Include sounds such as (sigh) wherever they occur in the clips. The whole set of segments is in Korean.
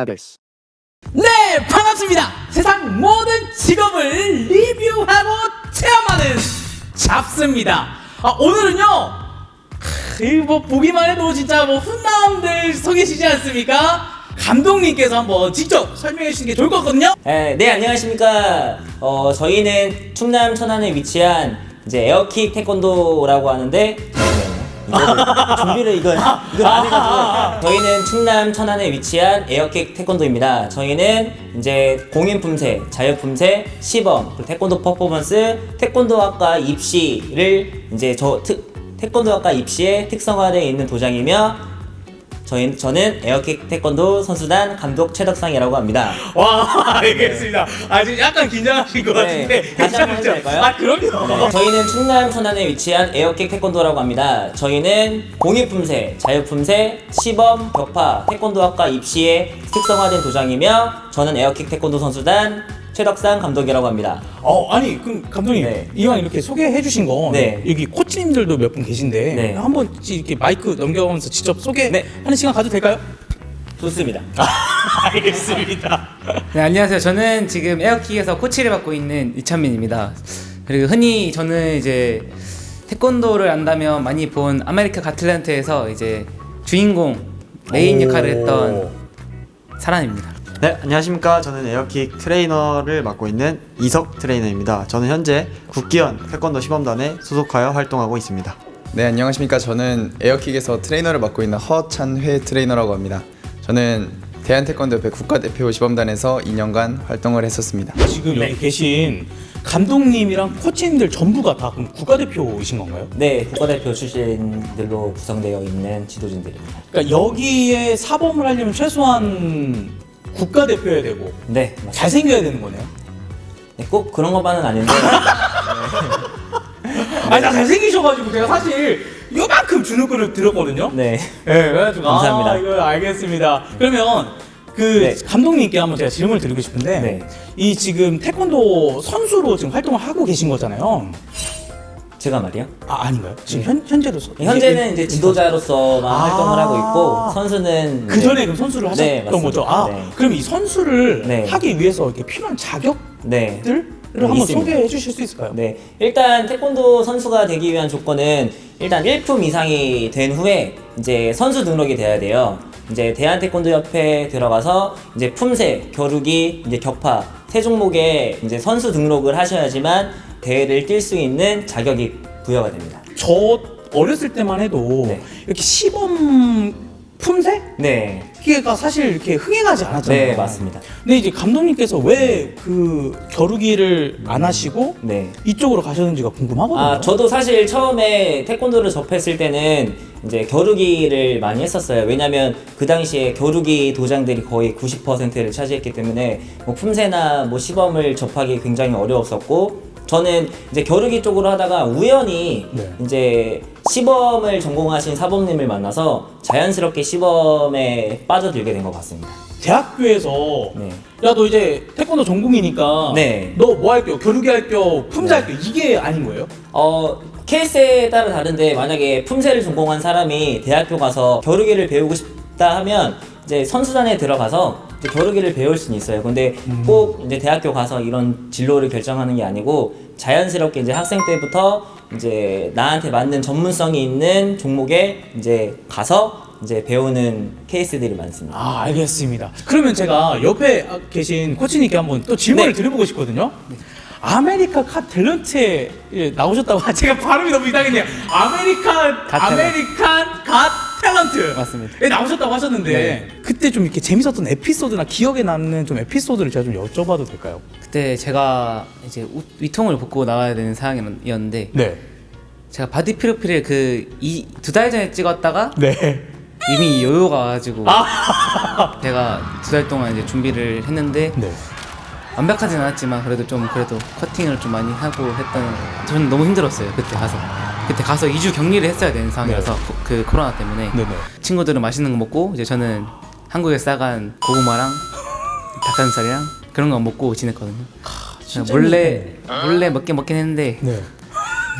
Haggis. 네, 반갑습니다. 세상 모든 직업을 리뷰하고 체험하는 잡스입니다. 아, 오늘은요, 크, 이뭐 보기만 해도 진짜 뭐 훈남들 서 계시지 않습니까? 감독님께서 한번 직접 설명해 주시는 게 좋을 것 같거든요. 네, 네 안녕하십니까. 어, 저희는 충남 천안에 위치한 이제 에어킥 태권도라고 하는데 잠시만요. 이거를 준비를 이걸 이걸 안 해가지고 저희는 충남 천안에 위치한 에어킥 태권도입니다. 저희는 이제 공인 품새, 자유 품새, 시범, 그리고 태권도 퍼포먼스, 태권도학과 입시를 이제 저 특, 태권도학과 입시에 특성화되어 있는 도장이며 저희 저는 에어킥 태권도 선수단 감독 최덕상이라고 합니다. 와, 알겠습니다. 아, 지금 약간 긴장하신 것 네, 같은데. 다시 한번 괜찮으시죠? 해볼까요? 아, 그럼요. 네, 저희는 충남 천안에 위치한 에어킥 태권도라고 합니다. 저희는 공익품새, 자유품새, 시범, 격파, 태권도학과 입시에 특성화된 도장이며 저는 에어킥 태권도 선수단 최덕상 감독이라고 합니다. 어, 아니, 그럼 감독님, 네. 이왕 이렇게 소개해 주신 거, 네. 여기 코치님들도 몇 분 계신데, 네. 한번 이렇게 마이크 넘겨가면서 직접 소개하는 네. 시간 가도 될까요? 좋습니다. (laughs) 알겠습니다. 네, 안녕하세요. 저는 지금 에어킥에서 코치를 맡고 있는 이찬민입니다. 그리고 흔히 저는 이제 태권도를 안다면 많이 본 아메리카 가틀란트에서 이제 주인공 메인 역할을 했던 사람입니다. 네, 안녕하십니까. 저는 에어킥 트레이너를 맡고 있는 이석 트레이너입니다. 저는 현재 국기원 태권도 시범단에 소속하여 활동하고 있습니다. 네 안녕하십니까 저는 에어킥에서 트레이너를 맡고 있는 허찬회 트레이너라고 합니다 저는 대한태권도협회 국가대표 시범단에서 2년간 활동을 했었습니다 지금 여기 계신 감독님이랑 코치님들 전부가 다 그럼 국가대표이신 건가요? 네, 국가대표 출신들로 구성되어 있는 지도진들입니다. 그러니까 여기에 사범을 하려면 최소한 국가대표여야 되고 네, 맞습니다. 잘생겨야 되는 거네요. 네, 꼭 그런 것만은 아닌데 (laughs) 아니 나 잘생기셔가지고 제가 사실 요만큼 주눅을 들었거든요. 네. 네, 그래가지고 감사합니다. 아, 이거 알겠습니다. 그러면 그 네. 감독님께 한번 제가 질문을 드리고 싶은데 네. 이 지금 태권도 선수로 지금 활동을 하고 계신 거잖아요. 제가 말이요. 아 아닌가요? 지금 현, 현재로서 네, 현재는 이제 지도자로서만 아. 활동을 하고 있고 선수는 그 전에 네. 그럼 선수를 네, 하셨던 맞습니다. 거죠. 아 네. 그럼 이 선수를 네. 하기 위해서 이렇게 필요한 자격들을 네. 한번 있습니다. 소개해 주실 수 있을까요? 네, 일단 태권도 선수가 되기 위한 조건은 일단 1품 이상이 된 후에 이제 선수 등록이 돼야 돼요. 이제 대한태권도협회에 들어가서 이제 품새, 겨루기, 이제 격파 세 종목에 이제 선수 등록을 하셔야지만 대회를 뛸 수 있는 자격이 부여가 됩니다. 저 어렸을 때만 해도 네. 이렇게 시범 품새? 네, 기가 사실 이렇게 흥행하지 않았잖아요. 네 맞습니다. 근데 이제 감독님께서 왜 그 겨루기를 안 하시고 네. 이쪽으로 가셨는지가 궁금하거든요. 아, 저도 사실 처음에 태권도를 접했을 때는 이제 겨루기를 많이 했었어요. 왜냐면 그 당시에 겨루기 도장들이 거의 90%를 차지했기 때문에 뭐 품새나 뭐 시범을 접하기 굉장히 어려웠었고 저는 이제 겨루기 쪽으로 하다가 우연히 네. 이제 시범을 전공하신 사범님을 만나서 자연스럽게 시범에 빠져들게 된 것 같습니다. 대학교에서 네. 야 너 이제 태권도 전공이니까 네. 너 뭐 할게요? 겨루기 할게요? 품새 할게요? 이게 아닌 거예요? 어 케이스에 따라 다른데 만약에 품새를 전공한 사람이 대학교 가서 겨루기를 배우고 싶다 하면 이제 선수단에 들어가서 이제 겨루기를 배울 수는 있어요. 근데 꼭 이제 대학교 가서 이런 진로를 결정하는 게 아니고 자연스럽게 이제 학생 때부터 이제 나한테 맞는 전문성이 있는 종목에 이제 가서 이제 배우는 케이스들이 많습니다. 아 알겠습니다. 그러면 제가 옆에 계신 코치님께 한번 또 질문을 네. 드려보고 싶거든요. 아메리카 카 탤런트에 예, 나오셨다고 (laughs) 제가 발음이 너무 이상했네요. 아메리카 갓 탤런트. 아메리칸 갓 탤런트 맞습니다. 예, 나오셨다고 하셨는데 네. 그때 좀 이렇게 재밌었던 에피소드나 기억에 남는 좀 에피소드를 제가 좀 여쭤봐도 될까요? 그때 제가 이제 옷- 위통을 벗고 나와야 되는 상황이었는데 네. 제가 바디 프로필을 그두달 전에 찍었다가 네. 이미 요요가 와가지고 (laughs) 제가 두 달 동안 이제 준비를 했는데 네. 완벽하진 않았지만 그래도 좀 그래도 커팅을 좀 많이 하고 했던 저는 너무 힘들었어요 그때 가서 그때 가서 2주 격리를 했어야 되는 상황이라서 코- 그 코로나 때문에 네네. 친구들은 맛있는 거 먹고 이제 저는 한국에 싸간 고구마랑 닭가슴살이랑 그런 거 먹고 지냈거든요 몰래 몰래 먹긴 먹긴 했는데 네.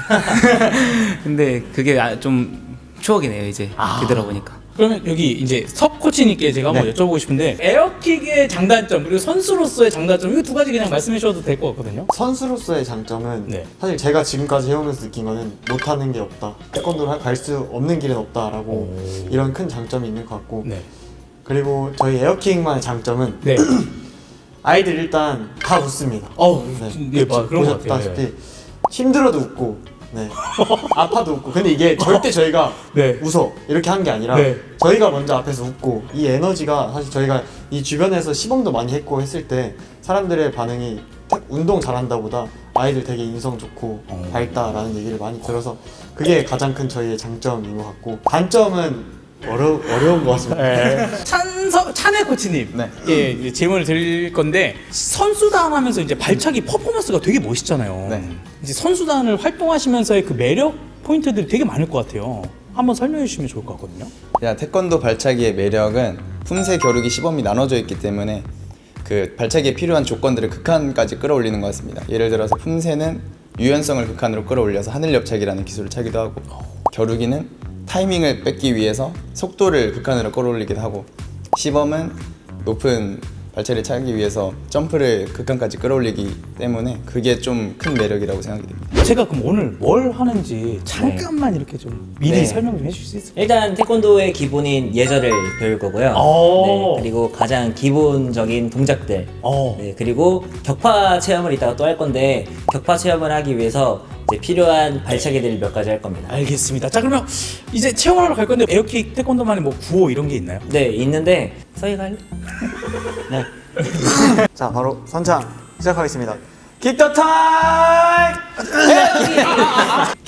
(laughs) 근데 그게 아- 좀 추억이네요 이제 아. 되돌아보니까 그러면 여기 이제 석 코치님께 제가 한번 네. 여쭤보고 싶은데 에어킥의 장단점 그리고 선수로서의 장단점 이거 두 가지 그냥 말씀해 주셔도 될 것 같거든요. 선수로서의 장점은 네. 사실 제가 지금까지 해오면서 느낀 거는 못하는 게 없다. 태권도를 갈 수 없는 길은 없다라고 이런 큰 장점이 있는 것 같고 네. 그리고 저희 에어킥만의 장점은 네. (clears throat) 아이들 일단 다 웃습니다. 어우, 네, 네, 맞아, 그런 것 같아요. 보셨다시피 힘들어도 웃고, 네, 아파도 웃고. 근데 이게 절대 저희가 (laughs) 네. 웃어 이렇게 한 게 아니라 네. 저희가 먼저 앞에서 웃고 이 에너지가 사실 저희가 이 주변에서 시범도 많이 했고 했을 때 사람들의 반응이 태- 운동 잘한다보다 아이들 되게 인성 좋고 어. 밝다라는 얘기를 많이 들어서 그게 가장 큰 저희의 장점인 것 같고 단점은 어려 어려운 것 같습니다. 네. 찬서 찬해 코치님. 네. 예, 이제 질문을 드릴 건데 선수단 하면서 이제 발차기 퍼포먼스가 되게 멋있잖아요. 네. 이제 선수단을 활동하시면서의 그 매력 포인트들이 되게 많을 것 같아요. 한번 설명해 주시면 좋을 것 같거든요. 야, 태권도 발차기의 매력은 품새 겨루기 시범이 나눠져 있기 때문에 그 발차기에 필요한 조건들을 극한까지 끌어올리는 것 같습니다. 예를 들어서 품새는 유연성을 극한으로 끌어올려서 하늘 엽차기라는 기술을 차기도 하고 겨루기는 타이밍을 뺏기 위해서 속도를 극한으로 끌어올리기도 하고 시범은 높은 발차기를 차기 위해서 점프를 극한까지 끌어올리기 때문에 그게 좀 큰 매력이라고 생각이 됩니다. 제가 그럼 오늘 뭘 하는지 잠깐만 이렇게 좀 미리 네. 설명 좀 해주실 수 있을까요? 일단 태권도의 기본인 예절을 배울 거고요. 오. 네, 그리고 가장 기본적인 동작들. 어. 네, 그리고 격파 체험을 이따가 또 할 건데 격파 체험을 하기 위해서 이제 필요한 발차기들을 몇 가지 할 겁니다. 알겠습니다. 자 그러면 이제 체험하러 갈 건데 에어킥 태권도만의 뭐 구호 이런 게 있나요? 네, 있는데 서희 갈래? (laughs) 네. (laughs) 자 바로 선창 시작하겠습니다. 킥더 타임! 킥더 타임!